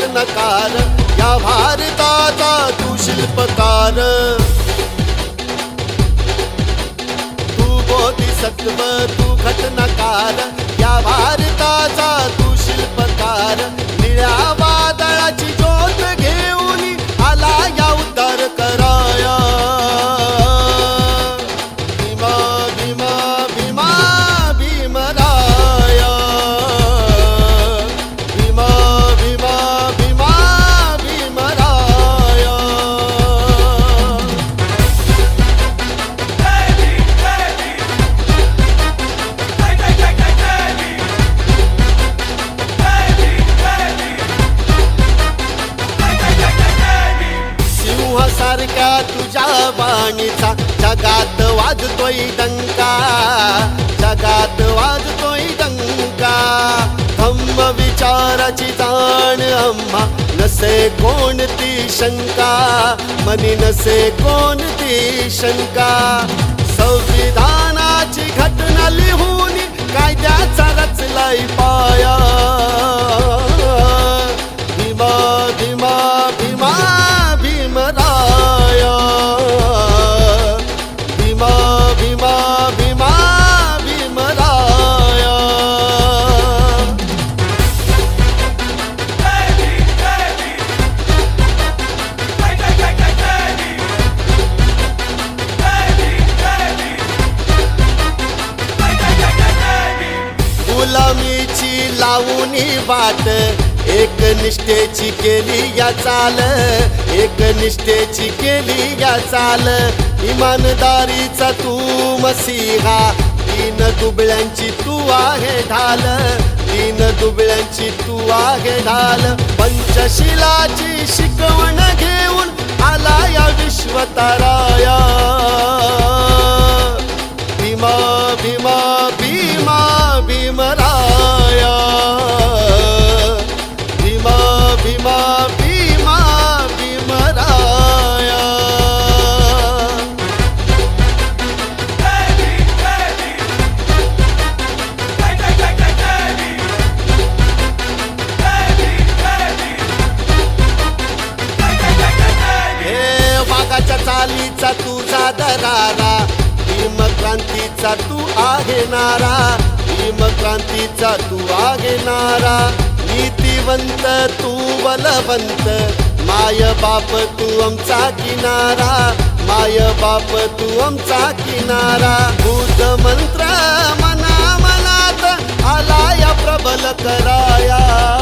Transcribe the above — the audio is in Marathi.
नकार या भारताचा तू शिल्पकार तू बोधिसत्व तू घटनाकार सारख्या तुझ्या वाणीचा. जगात वाजतोय डंका जगात वाजतोय डंका धम्म विचाराची जाण अम्मा. नसे कोणती शंका? मनी नसे कोणती शंका? संविधानाची घटना लिहून कायद्याचा रचलाय पाया. गुलामीची लावूनी वाट. एक निष्ठेची केली या चाल. एक निष्ठेची केली या चाल. इमानदारीचा तू मसीहा. तीन दुबळ्यांची तू आहे ढाल. तीन दुबळ्यांची तू आहे ढाल. पंचशिलाची शिकवण घेऊन आला या विश्वताराया. भीमा भीमा दरारा. भीम क्रांतीचा तू आहे नारा. भीम क्रांतीचा तू आहे नारा. नीतिवंत तू बलवंत. माय बाप तू आमचा किनारा. माय बाप तू आमचा किनारा. बुद्ध मंत्र मना मनात आलाय प्रबल कराया.